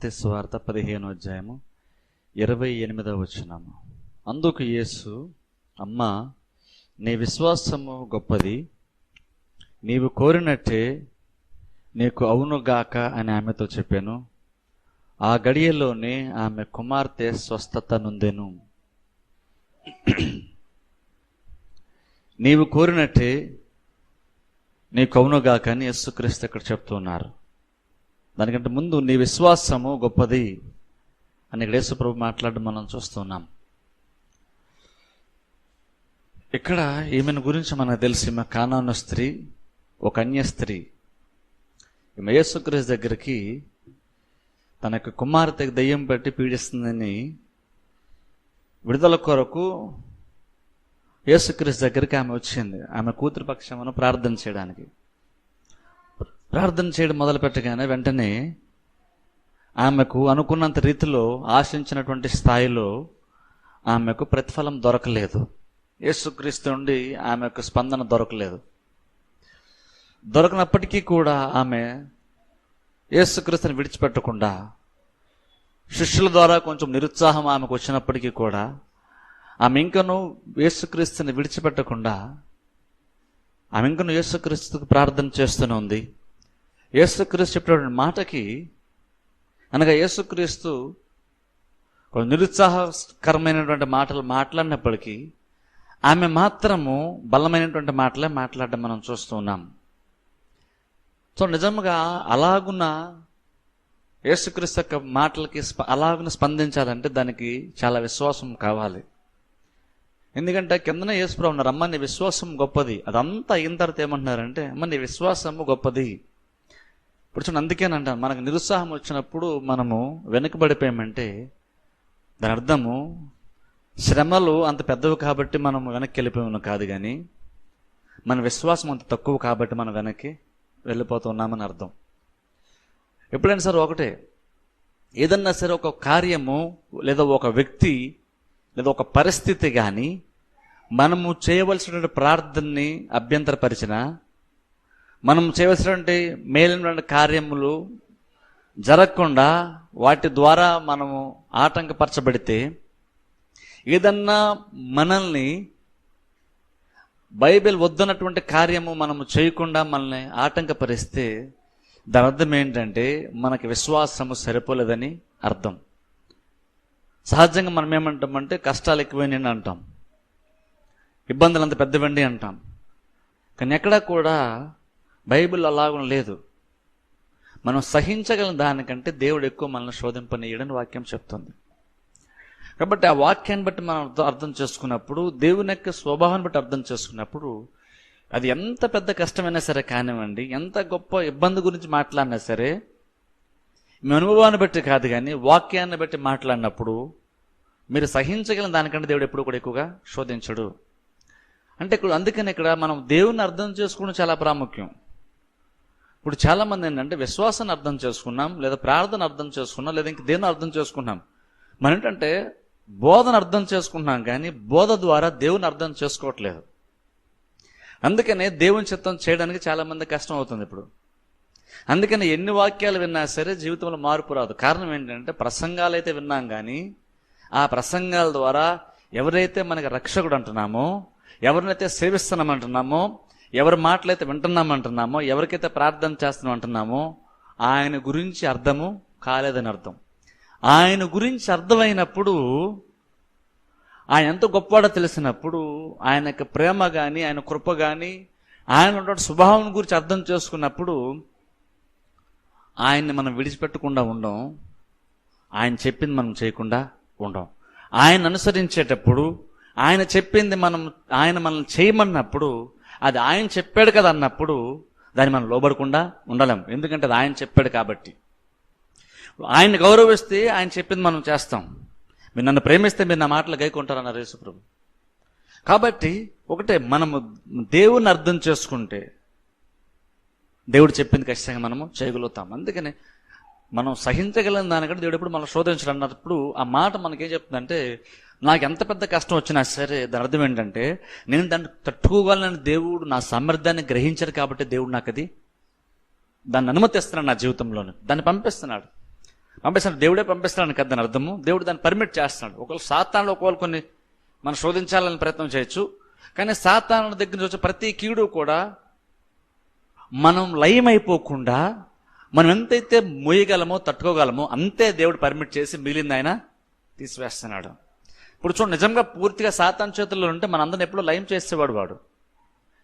మత్తయి సువార్త పదిహేను అధ్యాయము ఇరవై ఎనిమిదవ వచనము. అందుకు యేసు అమ్మా నీ విశ్వాసము గొప్పది. నీవు కోరినట్టే నీకు అవునుగాక అని ఆమెతో చెప్పాను. ఆ గడియలోనే ఆమె కుమార్తె స్వస్థత నొందెను. నీవు కోరినట్టే నీకు అవునుగాక అని యేసుక్రీస్తు ఇక్కడ చెప్తున్నారు. దానికంటే ముందు నీ విశ్వాసము గొప్పది అని ఇక్కడ యేసుప్రభు మాట్లాడడం మనం చూస్తున్నాం. ఇక్కడ ఈమెను గురించి మనకు తెలిసి. ఈమె కానాను స్త్రీ ఒక అన్య స్త్రీ. ఈమె యేసుక్రీస్ దగ్గరికి తన యొక్క కుమార్తెకి దయ్యం పెట్టి పీడిస్తుందని విడుదల కొరకు యేసుక్రీస్ దగ్గరికి ఆమె వచ్చింది. ఆమె కూతురు పక్షమును ప్రార్థన చేయడానికి. ప్రార్థన చేయడం మొదలు పెట్టగానే వెంటనే ఆమెకు అనుకున్నంత రీతిలో ఆశించినటువంటి స్థాయిలో ఆమెకు ప్రతిఫలం దొరకలేదు. యేసుక్రీస్తు నుండి ఆమెకు స్పందన దొరకలేదు. దొరకనప్పటికీ కూడా ఆమె యేసుక్రీస్తుని విడిచిపెట్టకుండా శిష్యుల ద్వారా కొంచెం నిరుత్సాహం ఆమెకు వచ్చినప్పటికీ కూడా ఆమె ఇంకను యేసుక్రీస్తుని విడిచిపెట్టకుండా ఆమె ఇంకను యేసుక్రీస్తుకు ప్రార్థన చేస్తూనే ఉంది. యేసుక్రీస్తు చెప్పినటువంటి మాటకి అనగా యేసుక్రీస్తు కొన్ని నిరుత్సాహకరమైనటువంటి మాటలు మాట్లాడినప్పటికీ ఆమె మాత్రము బలమైనటువంటి మాటలే మాట్లాడడం మనం చూస్తూ ఉన్నాం. సో నిజంగా అలాగున్న యేసుక్రీస్తు యొక్క మాటలకి స్ప అలాగున స్పందించాలంటే దానికి చాలా విశ్వాసం కావాలి. ఎందుకంటే కిందనే యేసుప్రభు ఉన్నారు అమ్మ నీ విశ్వాసం గొప్పది. అదంతా అయిన తర్వాత ఏమంటున్నారంటే అమ్మ నీ విశ్వాసము గొప్పది. ఇప్పుడు చూడండి అందుకేనంటాను మనకు నిరుత్సాహం వచ్చినప్పుడు మనము వెనకబడిపోయామంటే దాని అర్థము శ్రమలు అంత పెద్దవి కాబట్టి మనం వెనక్కి వెళ్ళిపోయాము కాదు కానీ మన విశ్వాసం అంత తక్కువ కాబట్టి మనం వెనక్కి వెళ్ళిపోతున్నామని అర్థం. ఎప్పుడైనా సరే ఒకటే ఏదన్నా సరే ఒక కార్యము లేదా ఒక వ్యక్తి లేదా ఒక పరిస్థితి కానీ మనము చేయవలసినటువంటి ప్రార్థనని అభ్యంతరపరిచిన మనం చేయవలసినటువంటి మేలినటువంటి కార్యములు జరగకుండా వాటి ద్వారా మనము ఆటంకపరచబడితే ఏదన్నా మనల్ని బైబిల్ వద్దన్నటువంటి కార్యము మనము చేయకుండా మనల్ని ఆటంకపరిస్తే దాని అర్థం ఏంటంటే మనకి విశ్వాసము సరిపోలేదని అర్థం. సహజంగా మనం ఏమంటామంటే కష్టాలు ఎక్కువైనాయి అంటాం. ఇబ్బందులు అంత పెద్దవండి అంటాం. కానీ ఎక్కడా కూడా బైబిల్ అలాగం లేదు. మనం సహించగల దానికంటే దేవుడు ఎక్కువ మనల్ని శోధింపనీయడని వాక్యం చెప్తుంది. కాబట్టి ఆ వాక్యాన్ని బట్టి మనం అర్థం- అర్థం చేసుకున్నప్పుడు దేవుని యొక్క స్వభావాన్ని బట్టి అర్థం చేసుకున్నప్పుడు అది ఎంత పెద్ద కష్టమైనా సరే కానివ్వండి ఎంత గొప్ప ఇబ్బంది గురించి మాట్లాడినా సరే మీ అనుభవాన్ని బట్టి కాదు కానీ వాక్యాన్ని బట్టి మాట్లాడినప్పుడు మీరు సహించగలిగిన దానికంటే దేవుడు ఎప్పుడు కూడా ఎక్కువగా శోధించడు. అంటే ఇక్కడ అందుకని ఇక్కడ మనం దేవుని అర్థం చేసుకోవడం చాలా ప్రాముఖ్యం. ఇప్పుడు చాలా మంది ఏంటంటే విశ్వాసాన్ని అర్థం చేసుకున్నాం లేదా ప్రార్థన అర్థం చేసుకున్నాం లేదా ఇంక దేన్ని అర్థం చేసుకున్నాం. మన ఏంటంటే బోధన అర్థం చేసుకుంటున్నాం కానీ బోధ ద్వారా దేవుని అర్థం చేసుకోవట్లేదు. అందుకనే దేవుని చిత్తం చేయడానికి చాలా మంది కష్టం అవుతుంది ఇప్పుడు. అందుకని ఎన్ని వాక్యాలు విన్నా సరే జీవితంలో మార్పు రాదు. కారణం ఏంటంటే ప్రసంగాలు అయితే విన్నాం కానీ ఆ ప్రసంగాల ద్వారా ఎవరైతే మనకి రక్షకుడు అంటున్నామో ఎవరినైతే సేవిస్తున్నామంటున్నామో ఎవరి మాటలైతే వింటున్నామంటున్నామో ఎవరికైతే ప్రార్థన చేస్తున్నాం అంటున్నామో ఆయన గురించి అర్థము కాలేదని అర్థం. ఆయన గురించి అర్థమైనప్పుడు ఆయన ఎంత గొప్పవాడో తెలిసినప్పుడు ఆయన యొక్క ప్రేమ కానీ ఆయన కృప కానీ ఆయన ఉన్నటువంటి స్వభావం గురించి అర్థం చేసుకున్నప్పుడు ఆయన్ని మనం విడిచిపెట్టకుండా ఉండం. ఆయన చెప్పింది మనం చేయకుండా ఉండం. ఆయన అనుసరించేటప్పుడు ఆయన చెప్పింది మనం ఆయన మనల్ని చేయమన్నప్పుడు అది ఆయన చెప్పాడు కదా అన్నప్పుడు దాన్ని మనం లోబడకుండా ఉండలేం. ఎందుకంటే అది ఆయన చెప్పాడు కాబట్టి. ఆయన్ని గౌరవిస్తే ఆయన చెప్పింది మనం చేస్తాం. మీరు నన్ను ప్రేమిస్తే మీరు నా మాటలు గైకుంటారన్నారు యేసుప్రభు. కాబట్టి ఒకటే మనము దేవుని అర్థం చేసుకుంటే దేవుడు చెప్పింది ఖచ్చితంగా మనము చేయగలుగుతాం. అందుకని మనం సహించగలిగిన దానికంటే దేవుడు ఎప్పుడు మనం శోధించడం అన్నప్పుడు ఆ మాట మనకేం చెప్తుందంటే నాకు ఎంత పెద్ద కష్టం వచ్చినా సరే దాని అర్థం ఏంటంటే నేను దాన్ని తట్టుకోగలనని దేవుడు నా సామర్థ్యాన్ని గ్రహించాడు కాబట్టి దేవుడు నాకు అది దాన్ని అనుమతిస్తున్నాడు నా జీవితంలోనే. దాన్ని పంపిస్తున్నాడు. పంపిస్తున్నాడు. దేవుడే పంపిస్తున్నాడు కదా దాని అర్థము. దేవుడు దాన్ని పర్మిట్ చేస్తున్నాడు. ఒకవేళ సాతానులు ఒకవేళ కొన్ని మనం శోధించాలని ప్రయత్నం చేయొచ్చు. కానీ సాతానుల దగ్గర నుంచి వచ్చే ప్రతి కీడు కూడా మనం లయమైపోకుండా మనం ఎంతైతే మోయగలమో తట్టుకోగలమో అంతే దేవుడు పర్మిట్ చేసి మిగిలింది ఆయన తీసివేస్తున్నాడు. ఇప్పుడు చూడండి నిజంగా పూర్తిగా సాతాన్ చేతుల్లో ఉంటే మనందరిని ఎప్పుడో లయం చేసేవాడు వాడు.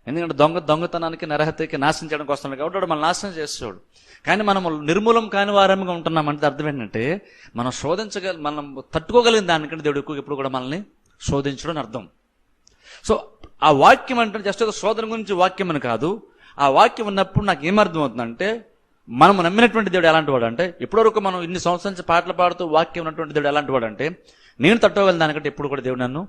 ఎందుకంటే దొంగ దొంగతనానికి నరహత్యకి నాశనం చేయడానికి వస్తున్నాడు కాబట్టి వాడు మనం నాశనం చేసేవాడు. కానీ మనం నిర్మూలం కాని వారంగా ఉంటున్నామంటే అర్థం ఏంటంటే మనం శోధించగల మనం తట్టుకోగలిగిన దానికంటే దేవుడు ఎక్కువ ఎప్పుడు కూడా మనల్ని శోధించడం అని అర్థం. సో ఆ వాక్యం అంటే జస్ట్ ఒక శోధన గురించి వాక్యం అని కాదు. ఆ వాక్యం ఉన్నప్పుడు నాకు ఏమర్థం అవుతుందంటే మనం నమ్మినటువంటి దేవుడు ఎలాంటి వాడు అంటే ఇప్పటివరకు మనం ఇన్ని సంవత్సరాల నుంచి పాటలు పాడుతూ వాక్యం ఉన్నటువంటి దేవుడు ఎలాంటి వాడు అంటే నేను తట్టుకోగలను దానికంటే ఎప్పుడు కూడా దేవుడు నన్ను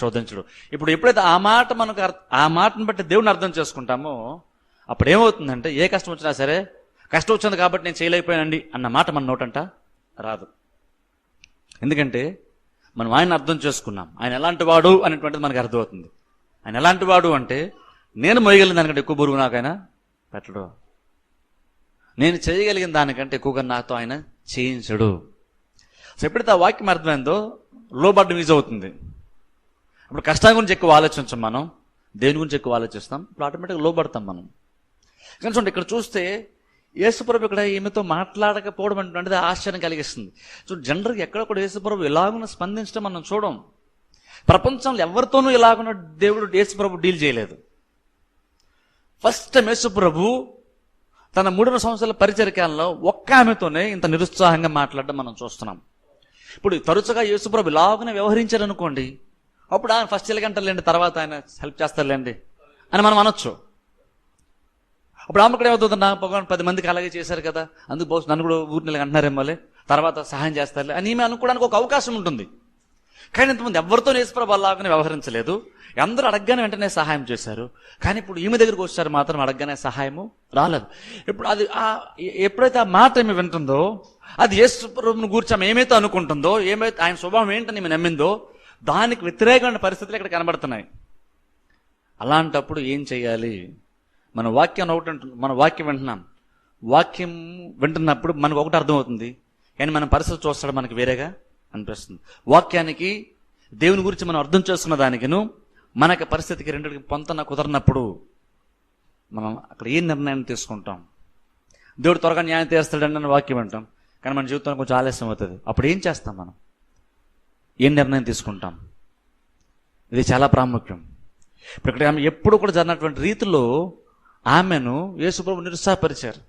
శోధించడు. ఇప్పుడు ఎప్పుడైతే ఆ మాట మనకు ఆ మాటను బట్టి దేవుడిని అర్థం చేసుకుంటామో అప్పుడు ఏమవుతుందంటే ఏ కష్టం వచ్చినా సరే కష్టం వచ్చింది కాబట్టి నేను చేయలేకపోయానండి అన్న మాట మన నోటంట రాదు. ఎందుకంటే మనం ఆయన అర్థం చేసుకున్నాం. ఆయన ఎలాంటి వాడు అనేటువంటిది మనకు అర్థమవుతుంది. ఆయన ఎలాంటి వాడు అంటే నేను మోయగలిగిన దానికంటే ఎక్కువ బరువు నాకైనా పెట్టడు. నేను చేయగలిగిన దానికంటే ఎక్కువగా నాతో ఆయన చేయించడు. సో ఎప్పుడైతే ఆ వాక్యం అర్థమైందో లోబడ్డం ఈజీ అవుతుంది ఇప్పుడు కష్టం గురించి ఎక్కువ ఆలోచించాం మనం. దేని గురించి ఎక్కువ ఆలోచిస్తాం? ఇప్పుడు ఆటోమేటిక్గా లోబడతాం మనం. కానీ చూడండి ఇక్కడ చూస్తే యేసుప్రభు ఇక్కడ ఈమెతో మాట్లాడకపోవడం అంటే ఆశ్చర్యం కలిగిస్తుంది. సో జనరల్గా ఎక్కడ కూడా యేసుప్రభు ఇలాగున స్పందించడం మనం చూడం. ప్రపంచంలో ఎవరితోనూ ఇలాగున దేవుడు యేసుప్రభు డీల్ చేయలేదు. ఫస్ట్ టైం యేసుప్రభు తన మూడున్నర సంవత్సరాల పరిచరికాలలో ఒక్క ఆమెతోనే ఇంత నిరుత్సాహంగా మాట్లాడడం మనం చూస్తున్నాం. ఇప్పుడు తరచుగా యేసుప్రభు ఇలాగనే వ్యవహరించారనుకోండి అప్పుడు ఆయన ఫస్ట్ ఎలాగంటారులేండి తర్వాత ఆయన హెల్ప్ చేస్తారులేండి అని మనం అనొచ్చు. అప్పుడు ఆమె కూడా ఏమవుతుంది నా భగవాన్ పది మందికి అలాగే చేశారు కదా అందుకు బహుశా నన్ను కూడా ఊరిని అంటున్నారేమోలే తర్వాత సహాయం చేస్తారులే అని ఈమె అనుకోవడానికి ఒక అవకాశం ఉంటుంది. కానీ ఇంతకుముందు ఎవరితో యేసుప్రభు వ్యవహరించలేదు. అందరూ అడగగానే వెంటనే సహాయం చేశారు. కానీ ఇప్పుడు ఈమె దగ్గరికి వచ్చారు మాత్రం అడగగానే సహాయము రాలేదు. ఇప్పుడు అది ఆ ఎప్పుడైతే ఆ మాట ఏమి వింటుందో అది యేసుప్రభుని గురించి ఆమె ఏమైతే అనుకుంటుందో ఏమైతే ఆయన స్వభావం ఏంటని ఈమె నమ్మిందో దానికి వ్యతిరేకమైన పరిస్థితులు ఇక్కడ కనబడుతున్నాయి. అలాంటప్పుడు ఏం చేయాలి? మన వాక్యం ఒకటి మన వాక్యం వింటున్నాం. వాక్యం వింటున్నప్పుడు మనకు ఒకటి అర్థమవుతుంది. కానీ మన పరిస్థితి చూస్తాడు మనకి వేరేగా. అనిపిస్తుంది. వాక్యానికి దేవుని గురించి మనం అర్థం చేసుకున్న దానికిను మనకి పరిస్థితికి రెండింటికి పొంతన కుదరినప్పుడు మనం అక్కడ ఏ నిర్ణయాన్ని తీసుకుంటాం? దేవుడు త్వరగా న్యాయం తీరుస్తాడని అని వాక్యం వింటాం. కానీ మన జీవితంలో కొంచెం ఆలస్యం అవుతుంది. అప్పుడు ఏం చేస్తాం మనం? ఏం నిర్ణయం తీసుకుంటాం? ఇది చాలా ప్రాముఖ్యం. ఇప్పుడు ఇక్కడ ఆమె ఎప్పుడు కూడా జరిగినటువంటి రీతిలో ఆమెను యేసుప్రభు నిరుత్సాహపరిచారు.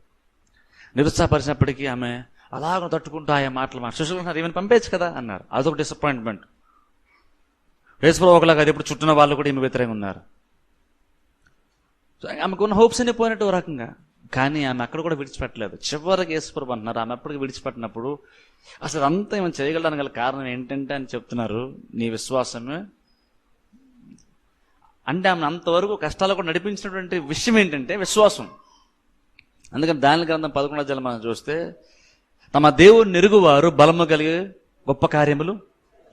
నిరుత్సాహపరిచినప్పటికీ ఆమె అలాగ తట్టుకుంటూ ఆయా మాటలు మాట శిశువులు ఈమెను పంపేయచ్చు కదా అన్నారు. అదొక డిసప్పాయింట్మెంట్ యేసుప్రభు ఒకలాగా అది ఇప్పుడు చుట్టిన వాళ్ళు కూడా ఈమె వ్యతిరేకంగా ఉన్నారు. ఆమెకు ఆమెకున్న హోప్స్ అన్ని పోయినట్టు ఓ రకంగా. కానీ ఆమె అక్కడ కూడా విడిచిపెట్టలేదు. చివరికి యేసుప్రభు అంటున్నారు ఆమె అప్పటికి విడిచిపెట్టినప్పుడు అసలు అంతా ఏమైనా చేయగలడానికి గల కారణం ఏంటంటే అని చెప్తున్నారు నీ విశ్వాసమే. అంటే ఆమె అంతవరకు కష్టాలు కూడా నడిపించినటువంటి విషయం ఏంటంటే విశ్వాసం. అందుకని దాని గ్రంథం పదకొండో జలం మనం చూస్తే తమ దేవుని నెరుగువారు బలము కలిగే గొప్ప కార్యములు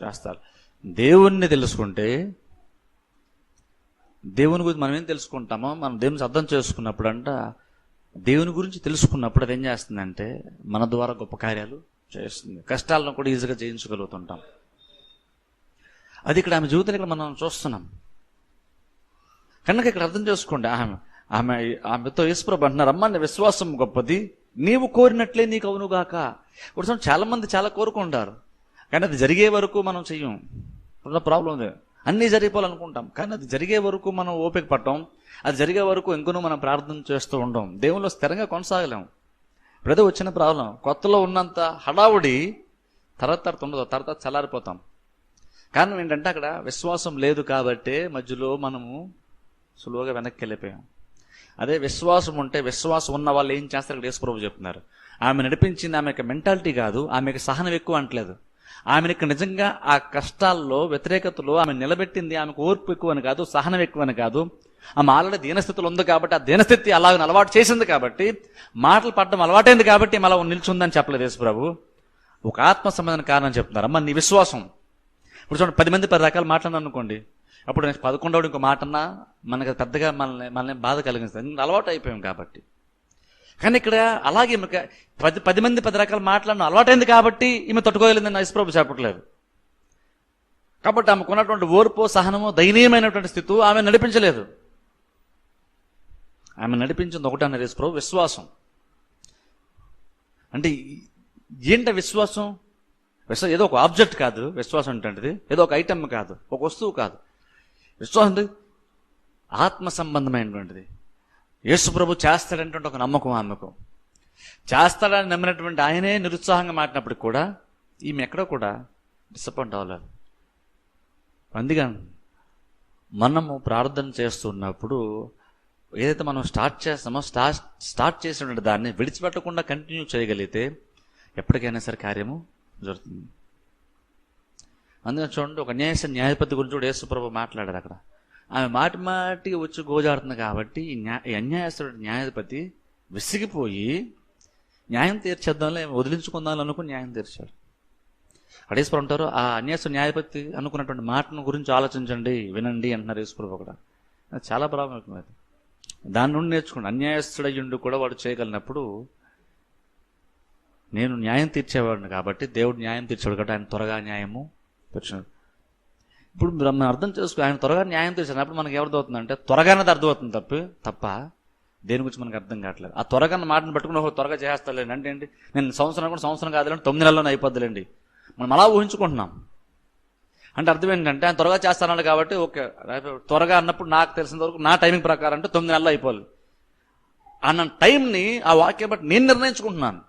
చేస్తారు దేవుణ్ణి తెలుసుకుంటే దేవుని గురించి మనం ఏం తెలుసుకుంటామో మనం దేవుని అర్థం చేసుకున్నప్పుడు అంట దేవుని గురించి తెలుసుకున్నప్పుడు అది ఏం చేస్తుందంటే మన ద్వారా గొప్ప కార్యాలు చేస్తుంది. కష్టాలను కూడా ఈజీగా జయించగలుగుతుంటాం. అది ఇక్కడ ఆమె జీవితం ఇక్కడ మనం చూస్తున్నాం. కనుక ఇక్కడ అర్థం చేసుకోండి ఆమె ఆమె ఆమెతో ఈశ్వర అంటున్నారు అమ్మ నీ విశ్వాసం గొప్పది. నీవు కోరినట్లే నీకు అవునుగాక ఇప్పుడు చాలామంది చాలా మంది చాలా కోరుకుంటారు. కానీ అది జరిగే వరకు మనం చెయ్యం. ఇప్పుడు ప్రాబ్లం ఉంది అన్నీ జరిగిపోవాలనుకుంటాం. కానీ అది జరిగే వరకు మనం ఓపిక పట్టం. అది జరిగే వరకు ఇంకొను మనం ప్రార్థన చేస్తూ ఉండం. దేవుల్లో స్థిరంగా కొనసాగలేం. ఇప్పుడేదో వచ్చిన ప్రాబ్లం కొత్తలో ఉన్నంత హడావుడి తర్వాత తర్వాత ఉండదు. తర్వాత చల్లారిపోతాం. కారణం ఏంటంటే అక్కడ విశ్వాసం లేదు కాబట్టే మధ్యలో మనము సులువుగా వెనక్కి వెళ్ళిపోయాం. అదే విశ్వాసం ఉంటే విశ్వాసం ఉన్న వాళ్ళు ఏం చేస్తారు ఇక్కడ యేసుప్రభు చెప్తున్నారు. ఆమె నడిపించింది ఆమె యొక్క మెంటాలిటీ కాదు ఆమెకు సహనం ఎక్కువ అంటలేదు. ఆమెను ఇక్కడ నిజంగా ఆ కష్టాల్లో వ్యతిరేకతలో ఆమె నిలబెట్టింది ఆమెకు ఓర్పు ఎక్కువ అని కాదు సహనం ఎక్కువ అని కాదు. ఆమె ఆల్రెడీ దీనస్థితిలో ఉంది కాబట్టి ఆ దీనస్థితి అలాగ అలవాటు చేసింది కాబట్టి మాటలు పడడం అలవాటైంది కాబట్టి ఆమె అలా నిల్చుందని చెప్పలేదు యేసుప్రభు. ఒక ఆత్మ సంబంధం కారణం చెప్తున్నారు. అమ్మ నీ విశ్వాసం. ఇప్పుడు చూడండి పది మంది పది రకాలు మాట్లాడినా అనుకోండి అప్పుడు నేను పదకొండవడు ఇంకో మాటన్నా మనకు అది పెద్దగా మనల్ని మనల్ని బాధ కలిగిస్తుంది అలవాటు అయిపోయాం కాబట్టి. కానీ ఇక్కడ అలాగే పది పది మంది పది రకాల మాటలను అలవాటైంది కాబట్టి ఈమె తట్టుకోగలిగిందని యేసుప్రభు చెప్పట్లేదు. కాబట్టి ఆమెకున్నటువంటి ఓర్పు సహనము దయనీయమైనటువంటి స్థితి ఆమె నడిపించలేదు. ఆమె నడిపించింది ఒకటి అన్నారు యేసుప్రభు విశ్వాసం. అంటే ఏంట విశ్వాసం? విశ్వాసం ఏదో ఒక ఆబ్జెక్ట్ కాదు. విశ్వాసం అంటే ఏదో ఒక ఐటమ్ కాదు. ఒక వస్తువు కాదు. విశ్వాసం ఆత్మ సంబంధమైనటువంటిది. యేసుప్రభు చేస్తాడంటే ఒక నమ్మకం ఆమెకు. చేస్తాడని నమ్మినటువంటి ఆయనే నిరుత్సాహంగా మాటినప్పటికి కూడా ఈమె ఎక్కడో కూడా డిసప్పాయింట్ అవ్వలేదు. అందుకని మనము ప్రార్థన చేస్తున్నప్పుడు ఏదైతే మనం స్టార్ట్ చేస్తామో స్టార్ట్ స్టార్ట్ చేసినటువంటి దాన్ని విడిచిపెట్టకుండా కంటిన్యూ చేయగలిగితే ఎప్పటికైనా సరే కార్యము జరుగుతుంది. అందుకని చూడండి ఒక న్యాయస్థ న్యాయపతి గురించి కూడా యేసుప్రభు మాట్లాడారు అక్కడ. ఆమె మాటి మాటికి వచ్చి గోజాడుతుంది కాబట్టి ఈ న్యాయ ఈ అన్యాయస్తుడు న్యాయపతి విసిగిపోయి న్యాయం తీర్చేద్దాంలే వదిలించుకుందాం అనుకుని న్యాయం తీర్చాడు. అడేశ్వరం అంటారు ఆ అన్యాయస్తు న్యాయపతి అనుకున్నటువంటి మాటను గురించి ఆలోచించండి వినండి అంటున్నారు యేసుప్రభు కూడా చాలా చాలా అది దాని నుండి నేర్చుకోండి అన్యాయస్తుడయ్యుండి కూడా వాడు చేయగలిగినప్పుడు నేను న్యాయం తీర్చేవాడిని కాబట్టి దేవుడు న్యాయం తీర్చాడు కాబట్టి ఆయన త్వరగా న్యాయము పెట్టినాడు ఇప్పుడు మనం అర్థం చేసుకో ఆయన త్వరగా న్యాయం తీర్చినప్పుడు మనకి ఎవరిది అవుతుందంటే త్వరగానే అర్థమవుతుంది తప్ప తప్ప దేని గురించి మనకు అర్థం కావట్లేదు. ఆ త్వరగా మాటను పట్టుకుని త్వరగా చేస్తాలేండి అంటే ఏంటి? నేను సంవత్సరం కూడా సంవత్సరం కాదులేండి తొమ్మిది నెలలోనే అయిపోద్దులేండి. మనం అలా ఊహించుకుంటున్నాం. అంటే అర్థం ఏంటంటే ఆయన త్వరగా చేస్తానన్నాడు కాబట్టి ఓకే త్వరగా అన్నప్పుడు నాకు తెలిసిన వరకు నా టైమింగ్ ప్రకారం అంటే తొమ్మిది నెలలు అయిపోవాలి. అన్న టైంని ఆ వాక్యం బట్టి నేను నిర్ణయించుకుంటున్నాను.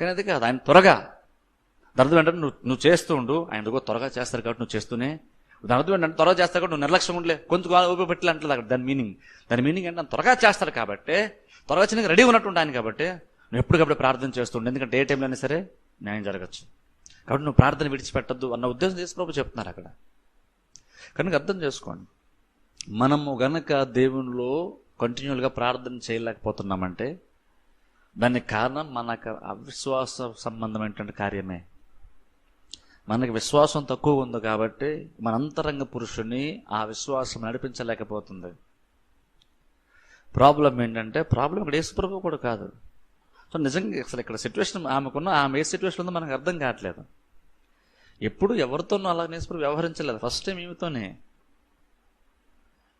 కానీ అది కాదు ఆయన త్వరగా దాని అర్థం ఏంటంటే నువ్వు నువ్వు చేస్తూ ఉండు. ఆయన ఎందుకో త్వరగా చేస్తారు కాబట్టి నువ్వు చేస్తూనే. దాని అర్థం ఏంటంటే త్వరగా చేస్తారు కాబట్టి నువ్వు నిర్లక్ష్యం ఉండలే. కొంచెం ఊపి పెట్టలే అక్కడ. దాని మీనింగ్ దాని మీనింగ్ ఏంటంటే త్వరగా చేస్తారు కాబట్టి త్వరగా చిన్నగా రెడీ ఉన్నట్టు ఆయన కాబట్టి నువ్వు ఎప్పటికప్పుడు ప్రార్థన చేస్తుండే ఎందుకంటే ఏ టైంలో అయినా సరే న్యాయం జరగచ్చు. కాబట్టి నువ్వు ప్రార్థన విడిచిపెట్టద్దు అన్న ఉద్దేశం చేసి ప్రభు చెప్తున్నారు అక్కడ. కనుక అర్థం చేసుకోండి. మనము గనక దేవునిలో కంటిన్యూల్గా ప్రార్థన చేయలేకపోతున్నామంటే దానికి కారణం మనకు అవిశ్వాస సంబంధమైనటువంటి కార్యమే. మనకి విశ్వాసం తక్కువ ఉంది కాబట్టి మన అంతరంగ పురుషుని ఆ విశ్వాసం నడిపించలేకపోతుంది. ప్రాబ్లం ఏంటంటే ప్రాబ్లం ఇక్కడ యేసుప్రభు కూడా కాదు. సో నిజంగా అసలు ఇక్కడ సిచ్యువేషన్ ఆమెకున్న ఆమె ఏ సిచ్యువేషన్ ఉందో మనకు అర్థం కావట్లేదు. ఎప్పుడు ఎవరితోనూ అలా యేసుప్రభు వ్యవహరించలేదు ఫస్ట్ టైం ఈమెతోనే.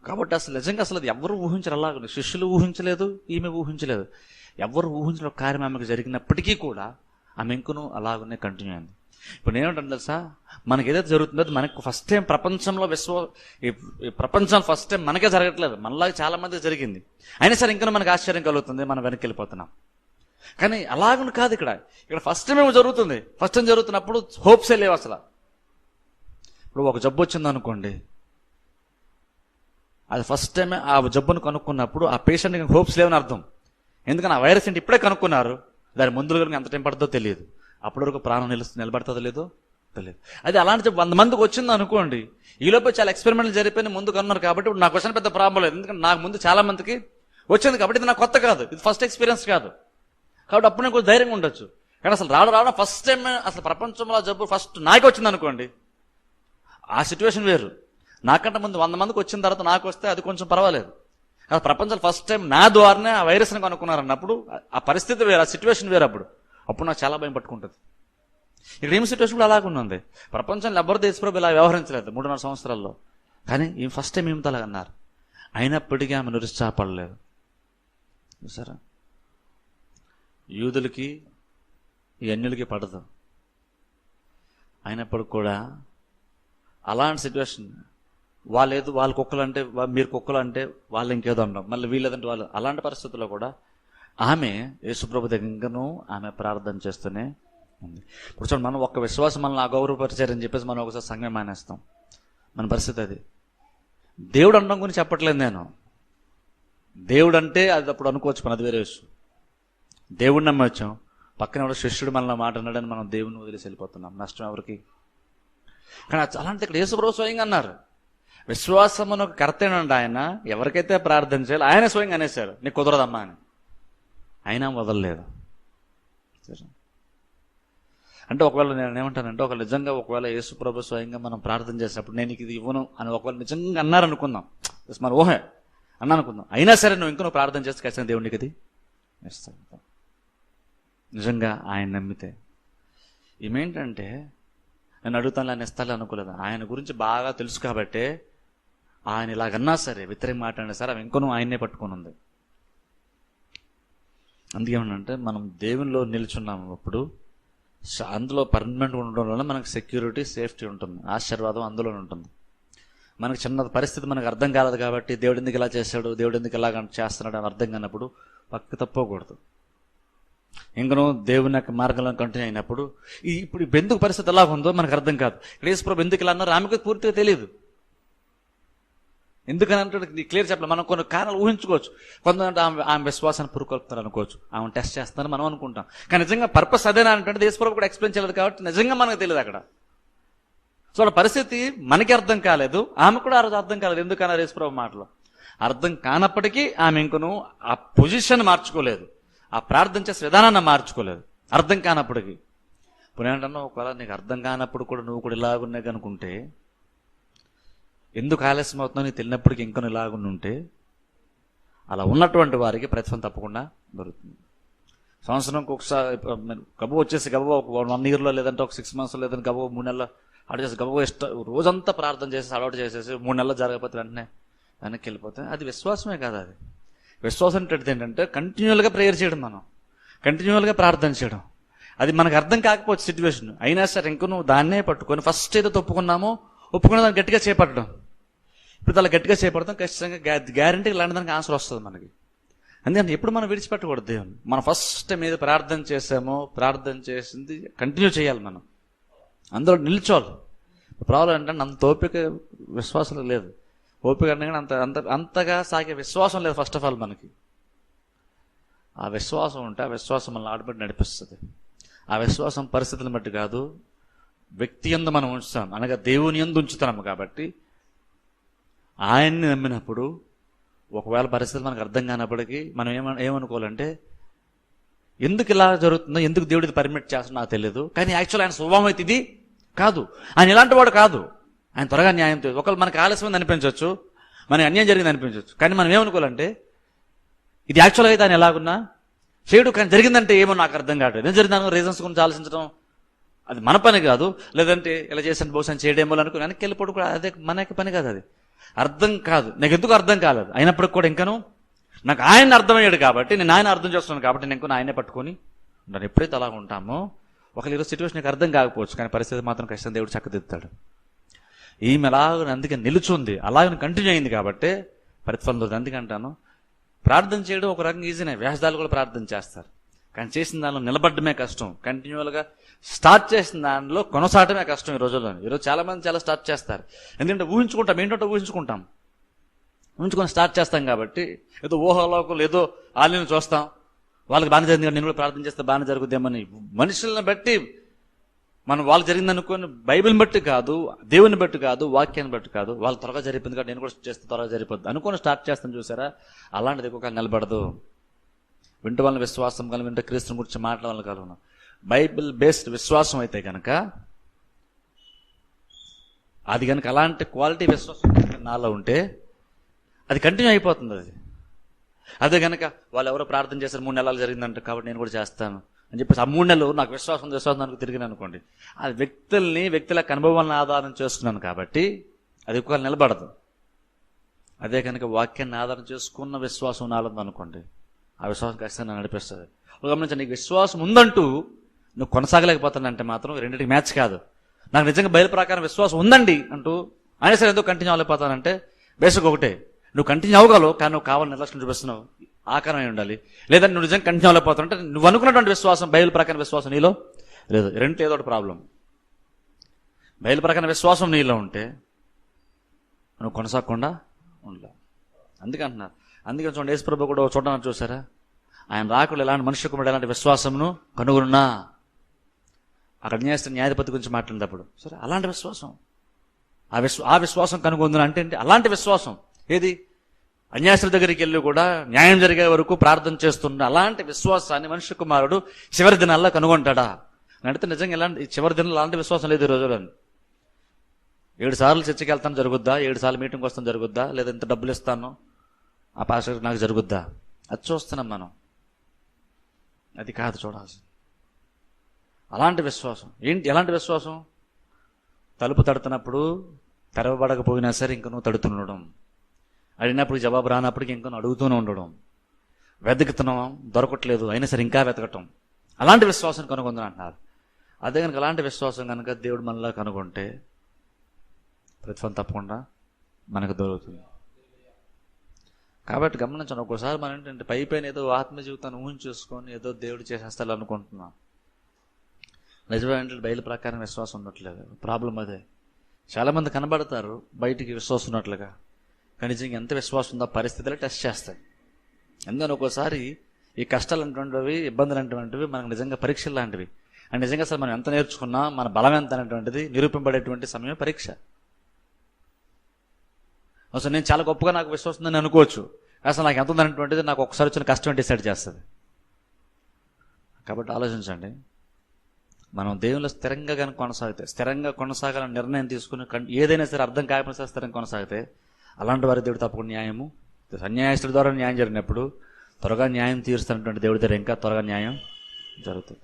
కాబట్టి అసలు నిజంగా అసలు అది ఎవరు ఊహించరు అలాగ శిష్యులు ఊహించలేదు ఈమె ఊహించలేదు. ఎవరు ఊహించిన ఒక కార్యం ఆమెకు జరిగినప్పటికీ కూడా ఆమె ఇంకును అలాగనే కంటిన్యూ అయింది. ఇప్పుడు నేనేమంటాను తెలుసా? మనకి ఏదైతే జరుగుతుందో అది మనకు ఫస్ట్ టైం ప్రపంచంలో విశ్వ ఈ ప్రపంచం ఫస్ట్ టైం మనకే జరగట్లేదు. మనలాగా చాలా మంది జరిగింది. అయినా సరే ఇంకా మనకు ఆశ్చర్యం కలుగుతుంది మనం వెనక్కి వెళ్ళిపోతున్నాం. కానీ అలాగను కాదు ఇక్కడ. ఇక్కడ ఫస్ట్ టైం ఏమో జరుగుతుంది. ఫస్ట్ టైం జరుగుతున్నప్పుడు హోప్సే లేవు అసలు. ఇప్పుడు ఒక జబ్బు వచ్చింది అనుకోండి. అది ఫస్ట్ టైమే ఆ జబ్బును కనుక్కున్నప్పుడు ఆ పేషెంట్కి హోప్స్ లేవని అర్థం. ఎందుకని ఆ వైరస్ ఏంటి ఇప్పుడే కనుక్కున్నారు? దాని మందులు కనుక ఎంత టైం పడుతుందో తెలియదు. అప్పటి వరకు ప్రాణం నిలుస్తు నిలబడుతుందో లేదో తెలియదు. అది అలాంటి వంద మందికి వచ్చింది అనుకోండి. ఈలోపు చాలా ఎక్స్పెరిమెంట్లు జరిపోయి ముందుకు అన్నారు కాబట్టి ఇప్పుడు నాకు వచ్చిన పెద్ద ప్రాబ్లం లేదు. ఎందుకంటే నాకు ముందు చాలా మందికి వచ్చింది కాబట్టి ఇది నాకు కొత్త కాదు. ఇది ఫస్ట్ ఎక్స్పీరియన్స్ కాదు. కాబట్టి అప్పుడు నాకు కొంచెం ధైర్యంగా ఉండొచ్చు. కానీ అసలు రావడం రావడం ఫస్ట్ టైం అసలు ప్రపంచంలో జబ్బు ఫస్ట్ నాకే వచ్చింది అనుకోండి. ఆ సిచ్యువేషన్ వేరు. నాకంటే ముందు వంద మందికి వచ్చిన తర్వాత నాకు వస్తే అది కొంచెం పర్వాలేదు. కానీ ప్రపంచంలో ఫస్ట్ టైం నా ద్వారానే ఆ వైరస్ని కనుక్కున్నారు అన్నప్పుడు ఆ పరిస్థితి వేరు ఆ సిచ్యువేషన్ వేరు అప్పుడు. అప్పుడు నాకు చాలా భయం పట్టుకుంటుంది. ఇక్కడ ఏం సిచ్యువేషన్ కూడా అలాగే ఉంది ప్రపంచంలో ఎవరు దేశప్రభు ఇలా వ్యవహరించలేదు మూడున్నర సంవత్సరాల్లో. కానీ ఈ ఫస్ట్ టైం ఏం తలగన్నారు అన్నారు అయినప్పటికీ ఆమె నిరుత్సాహపడలేదు. చూసారా? యూదులకి ఈ అన్యులకి పడదు. అయినప్పటికి కూడా అలాంటి సిచ్యువేషన్ వాళ్ళు ఏదో వాళ్ళ కుక్కలు అంటే మీరు కుక్కలు అంటే వాళ్ళు ఇంకేదో అంటాం. మళ్ళీ వీళ్ళేదంటే వాళ్ళు అలాంటి పరిస్థితుల్లో కూడా ఆమె యేసుప్రభు దగ్గరను ఆమె ప్రార్థన చేస్తూనే ఉంది. ఇప్పుడు చూడండి మనం ఒక్క విశ్వాసం మనల్ని అగౌరవపరిచారని చెప్పేసి మనం ఒకసారి సంఘం మానేస్తాం. మన పరిస్థితి అది. దేవుడు అనడం గురించి చెప్పట్లేదు నేను. దేవుడు అంటే అది అప్పుడు అనుకోవచ్చు మన అది వేరే విషయం. దేవుడిని నమ్మొచ్చాం పక్కన ఎవడో శిష్యుడు మనల్ని మాట అన్నాడని మనం దేవుని వదిలేసి వెళ్ళిపోతున్నాం. నష్టం ఎవరికి? కానీ అది అలాంటి ఇక్కడ యేసుప్రభు స్వయంగా అన్నారు. విశ్వాసమును కర్తేనండి ఆయన ఎవరికైతే ప్రార్థన చేయాలి ఆయన స్వయంగా అనేశారు నీకు కుదరదమ్మా అని. అయినా వదలలేదు. అంటే ఒకవేళ నేను ఏమంటానంటే ఒకవేళ నిజంగా ఒకవేళ యేసుప్రభు స్వయంగా మనం ప్రార్థన చేసినప్పుడు నేను ఇది ఇవ్వను అని ఒకవేళ నిజంగా అన్నారనుకుందాం మన ఊహే అన్నా అనుకుందాం అయినా సరే నువ్వు ఇంకా నువ్వు ప్రార్థన చేస్తే ఖచ్చితంగా దేవుడికి ఇస్తాడు. నిజంగా ఆయన నమ్మితే ఏమేంటంటే నేను అడుగుతాను ఆయన ఇస్తాను అనుకోలేదు. ఆయన గురించి బాగా తెలుసు కాబట్టే ఆయన ఇలాగన్నా సరే వ్యతిరేక మాట్లాడినా సరే అవి ఇంకొను ఆయన్నే పట్టుకొని ఉంది. అందుకేమంటే మనం దేవునిలో నిల్చున్నాము అప్పుడు అందులో పర్మనెంట్ ఉండడం వల్ల మనకు సెక్యూరిటీ సేఫ్టీ ఉంటుంది. ఆశీర్వాదం అందులో ఉంటుంది. మనకు చిన్న పరిస్థితి మనకు అర్థం కాలేదు కాబట్టి దేవుడు ఎందుకు ఇలా చేశాడు దేవుడు ఎందుకు ఇలా చేస్తున్నాడు అని అర్థం కానప్పుడు పక్క తప్పకూడదు. ఇంకనో దేవుని యొక్క మార్గంలో కంటిన్యూ అయినప్పుడు ఇప్పుడు ఎందుకు పరిస్థితి ఎలా ఉందో మనకు అర్థం కాదు. క్రీస్ ప్రభు ఎందుకు ఇలా అన్నారు? ఆమెకు పూర్తిగా తెలియదు ఎందుకని నీ క్లియర్ చెప్పలేదు మనం కొన్ని కారణాలు ఊహించుకోవచ్చు. కొంతమంది ఆమె ఆమె విశ్వాసాన్ని పురుకొల్పుతారు అనుకోవచ్చు ఆమె టెస్ట్ చేస్తారని మనం అనుకుంటాం. కానీ నిజంగా పర్పస్ అదేనా అంటే దేశప్రభు కూడా ఎక్స్ప్లెయిన్ చేయలేదు కాబట్టి నిజంగా మనకు తెలియదు అక్కడ. సో పరిస్థితి మనకి అర్థం కాలేదు. ఆమె కూడా ఆ రోజు అర్థం కాలేదు. ఎందుకన్నా యేసుప్రభు మాటలు? అర్థం కానప్పటికీ ఆమె ఇంకను ఆ పొజిషన్ మార్చుకోలేదు. ఆ ప్రార్థన చేసే విధానాన్ని మార్చుకోలేదు. అర్థం కానప్పటికీ. ఇప్పుడు ఏంటన్నా ఒకవేళ నీకు అర్థం కానప్పుడు కూడా నువ్వు కూడా ఇలాగున్నాయి అనుకుంటే ఎందుకు ఆలస్యం అవుతుందో నీకు తెలియనప్పటికీ ఇంకొని ఇలాగుండి ఉంటే అలా ఉన్నటువంటి వారికి ప్రతిఫలం తప్పకుండా దొరుకుతుంది. సంవత్సరంకి ఒకసారి గబు వచ్చేసి గబు ఒక వన్ ఇయర్లో లేదంటే ఒక సిక్స్ మంత్స్లో లేదంటే గబు మూడు నెలలు అటు చేసి గబు ఇష్ట రోజంతా ప్రార్థన చేసి అలవాటు చేసేసి మూడు నెలలు జరగకపోతే వెంటనే వెనక్కి వెళ్ళిపోతే అది విశ్వాసమే కాదు అది. విశ్వాసం అంటే ఏంటంటే కంటిన్యూల్గా ప్రేయర్ చేయడం మనం. కంటిన్యూల్గా ప్రార్థన చేయడం. అది మనకు అర్థం కాకపోవచ్చు సిచ్యువేషన్ అయినా సరే ఇంకో నువ్వు దాన్నే పట్టుకొని ఫస్ట్ ఏదో ఒప్పుకున్నామో ఒప్పుకున్న దాన్ని గట్టిగా చేపట్టడం. ఇప్పుడు అలా గట్టిగా చేపడతాం ఖచ్చితంగా గ్యారంటీ లాంటి దానికి ఆన్సర్ వస్తుంది మనకి. అందుకని ఎప్పుడు మనం విడిచిపెట్టకూడదు దేవుని మనం ఫస్ట్ మీద ప్రార్థన చేసామో ప్రార్థన చేసింది కంటిన్యూ చేయాలి మనం. అందులో నిల్చోవాలి. ప్రాబ్లం ఏంటంటే అంత ఓపిక విశ్వాసం లేదు. ఓపిక అంటే కానీ అంత అంత అంతగా సాగే విశ్వాసం లేదు ఫస్ట్ ఆఫ్ ఆల్ మనకి. ఆ విశ్వాసం ఉంటే ఆ విశ్వాసం మనల్ని ఆడబడి నడిపిస్తుంది. ఆ విశ్వాసం పరిస్థితులను బట్టి కాదు వ్యక్తి ఎందు మనం ఉంచుతాం. అనగా దేవుని ఎందు ఉంచుతాము కాబట్టి ఆయన్ని నమ్మినప్పుడు ఒకవేళ పరిస్థితి మనకు అర్థం కానప్పటికీ మనం ఏమ ఏమనుకోవాలంటే ఎందుకు ఇలా జరుగుతుందో ఎందుకు దేవుడికి పర్మిట్ చేస్తుందో నాకు తెలియదు కానీ యాక్చువల్ ఆయన స్వభావం అయితే ఇది కాదు. ఆయన ఇలాంటి వాడు కాదు. ఆయన త్వరగా న్యాయం చేయదు ఒకళ్ళు మనకి ఆలస్యం అనిపించవచ్చు మనకి అన్యాయం జరిగింది అనిపించవచ్చు. కానీ మనం ఏమనుకోవాలంటే ఇది యాక్చువల్గా అయితే ఆయన ఎలాగున్నా చేయడు కానీ జరిగిందంటే ఏమో నాకు అర్థం కావట్లేదు. ఏం జరిగిందాను రీజన్స్ గురించి ఆలోచించడం అది మన పని కాదు. లేదంటే ఇలా చేసిన బహుశా చేయడేమో అనుకుని వెనక్కి వెళ్ళిపోవడం కూడా అదే మనకి పని కాదు అది. అర్థం కాదు. నాకు ఎందుకు అర్థం కాలేదు? అయినప్పటికి కూడా ఇంకను? నాకు ఆయన అర్థమయ్యాడు కాబట్టి నేను ఆయన అర్థం చేస్తున్నాను కాబట్టి నేను ఇంకొన ఆయనే పట్టుకొని ఉంటాను ఎప్పుడైతే అలా ఉంటామో ఒకళ్ళు ఈరోజు సిచ్యువేషన్ నాకు అర్థం కాకపోవచ్చు కానీ పరిస్థితి మాత్రం ఖచ్చితంగా దేవుడు చక్కదిద్దుతాడు. ఈమె అలాగ అందుకే నిలుచుంది. అలాగని కంటిన్యూ అయింది కాబట్టి ప్రతిఫలం దొరికింది అందుకంటాను ప్రార్థన చేయడం ఒక రకంగా ఈజీనే వేషధాలు కూడా ప్రార్థన చేస్తారు. కానీ చేసిన దానిలో నిలబడమే కష్టం. కంటిన్యూల్గా స్టార్ట్ చేసిన దానిలో కొనసాగటమే కష్టం ఈ రోజుల్లో ఈరోజు చాలామంది చాలా స్టార్ట్ చేస్తారు. ఎందుకంటే ఊహించుకుంటాం ఏంటంటే ఊహించుకుంటాం. ఊహించుకొని స్టార్ట్ చేస్తాం కాబట్టి ఏదో ఊహలోకలు ఏదో ఆలయం చూస్తాం. వాళ్ళకి బాగానే జరిగింది నేను కూడా ప్రార్థన చేస్తే బాగానే జరుగుద్దేమని. మనుషులను బట్టి మనం వాళ్ళు జరిగింది అనుకోని బైబిల్ని బట్టి కాదు దేవుని బట్టి కాదు వాక్యాన్ని బట్టి కాదు. వాళ్ళు త్వరగా జరిపింది కాబట్టి నేను కూడా చేస్తే త్వరగా జరిపోద్ది అనుకొని స్టార్ట్ చేస్తాను చూసారా? అలాంటిది ఎక్కువ నిలబడదు. వింట వలన విశ్వాసం కల వింట క్రీస్తుని గురించి మాట్లాడాలి కలుగును బైబిల్ బేస్డ్ విశ్వాసం అయితే కనుక అది కనుక అలాంటి క్వాలిటీ విశ్వాసం నాలో ఉంటే అది కంటిన్యూ అయిపోతుంది అది. అదే కనుక వాళ్ళు ఎవరో ప్రార్థన చేశారు మూడు నెలలు జరిగిందంట కాబట్టి నేను కూడా చేస్తాను అని చెప్పేసి ఆ మూడు నెలలు నాకు విశ్వాసం ఉంది, విశ్వాసం నాకు తిరిగిన అనుకోండి. అది వ్యక్తుల్ని వ్యక్తుల అనుభవాలను ఆధారం చేసుకున్నాను కాబట్టి అది ఎక్కువ నిలబడదు. అదే కనుక వాక్యాన్ని ఆధారం చేసుకున్న విశ్వాసం నాలుగు అనుకోండి ఆ విశ్వాసం ఖచ్చితంగా నడిపిస్తుంది. గమనించండి నీకు విశ్వాసం ఉందంటూ నువ్వు కొనసాగలేకపోతానంటే మాత్రం రెండింటికి మ్యాచ్ కాదు. నాకు నిజంగా బయలు ప్రకారం విశ్వాసం ఉందండి అంటూ అయినా సరే ఎందుకు కంటిన్యూ అవ్వలేకపోతానంటే బేసిక్ ఒకటే. నువ్వు కంటిన్యూ అవ్వగలవు కానీ నువ్వు కావాలని నిర్లక్ష్యం చూపిస్తున్నావు. ఆకారమై ఉండాలి. లేదా నువ్వు నిజంగా కంటిన్యూ అవ్వలేకపోతానంటే నువ్వు అనుకున్నటువంటి విశ్వాసం బయలు ప్రకారం విశ్వాసం నీలో లేదు. రెండు ఏదో ఒకటి ప్రాబ్లం. బయలు ప్రకారం విశ్వాసం నీలో ఉంటే నువ్వు కొనసాగకుండా ఉండలేవు. అందుకే అందుకని అందుకే చూడండి యేసుప్రభు కూడా చూడడం చూసారా? ఆయన రాకుండా ఎలాంటి మనుష్య కుమారుడు ఎలాంటి విశ్వాసమును కనుగొన్నా అక్కడ న్యాయస్థాన న్యాయాధిపతి గురించి మాట్లాడినప్పుడు సరే అలాంటి విశ్వాసం. ఆ విశ్వ ఆ విశ్వాసం కనుగొందని అంటే ఏంటి? అలాంటి విశ్వాసం. ఏది? అన్యాసుల దగ్గరికి వెళ్ళి కూడా న్యాయం జరిగే వరకు ప్రార్థన చేస్తున్న అలాంటి విశ్వాసాన్ని మనుష్య కుమారుడు చివరి దినాల్లో కనుగొంటాడా? అంటే నిజంగా ఎలాంటి చివరి దినాల్లో అలాంటి విశ్వాసం లేదు ఈ రోజుల్లో. ఏడు సార్లు చర్చకి వెళ్తాను జరుగుద్దా? ఏడు సార్లు మీటింగ్కి వస్తాను జరుగుద్దా? లేదా ఇంత డబ్బులు ఇస్తాను? ఆ పాస్టర్ నాకు జరుగుద్దా? అది చూస్తున్నాం మనం. అది కాదు చూడాల్సింది. అలాంటి విశ్వాసం. ఏంటి ఎలాంటి విశ్వాసం? తలుపు తడుతున్నప్పుడు తెరవబడకపోయినా సరే ఇంక తడుతుండడం అడిగినప్పుడు జవాబు రానప్పటికి ఇంకొన్ని అడుగుతూనే ఉండడం. వెతుకుతున్నాం దొరకట్లేదు అయినా సరే ఇంకా వెతకటం. అలాంటి విశ్వాసం కనుగొందని అంటున్నారు. అదే కనుక అలాంటి విశ్వాసం కనుక దేవుడు మనలో కనుగొంటే ప్రతిఫలం తప్పకుండా మనకు దొరుకుతుంది. కాబట్టి గమనించండి ఒక్కోసారి మనం ఏంటంటే పై పైన ఏదో ఆత్మ జీవితాన్ని ఊహించేసుకొని ఏదో దేవుడు చేసేస్తాడు అనుకుంటున్నాం. నిజమే బయలు ప్రకారం విశ్వాసం ఉండట్లేదు. ప్రాబ్లం అదే. చాలామంది కనబడతారు బయటికి విశ్వాసం ఉన్నట్లుగా కానీ నిజంగా ఎంత విశ్వాసం ఉందో పరిస్థితులు టెస్ట్ చేస్తాయి. ఎందుకని ఒక్కోసారి ఈ కష్టాలు అటువంటివి ఇబ్బందులు అటువంటివి మనకు నిజంగా పరీక్షలు లాంటివి. అండ్ నిజంగా అసలు మనం ఎంత నేర్చుకున్నా మన బలం ఎంత అనేటువంటిది నిరూపింపబడేటువంటి సమయం పరీక్ష. అసలు నేను చాలా గొప్పగా నాకు విశ్వాసం ఉందని అనుకోవచ్చు. అసలు నాకు ఎంత ఉందనేటువంటిది నాకు ఒకసారి వచ్చిన కష్టం డిసైడ్ చేస్తుంది. కాబట్టి ఆలోచించండి. మనం దేవుళ్ళు స్థిరంగా కనుక కొనసాగితే స్థిరంగా కొనసాగాలని నిర్ణయం తీసుకుని ఏదైనా సరే అర్థం కాకపోయినా సరే స్థిరంగా కొనసాగితే అలాంటి వారి దేవుడు తప్పకుండా న్యాయము. అన్యాయస్తుల ద్వారా న్యాయం జరిగినప్పుడు త్వరగా న్యాయం తీరుస్తున్నటువంటి దేవుడి దగ్గర ఇంకా త్వరగా న్యాయం జరుగుతుంది.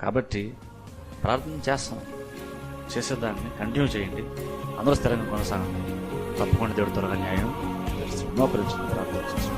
కాబట్టి ప్రార్థన చేస్తాం. చేసేదాన్ని కంటిన్యూ చేయండి. అందరూ స్థిరంగా కొనసాగండి. తప్పకుండా దేవుడు త్వరగా న్యాయం. నో మోకరించండి, ప్రార్థన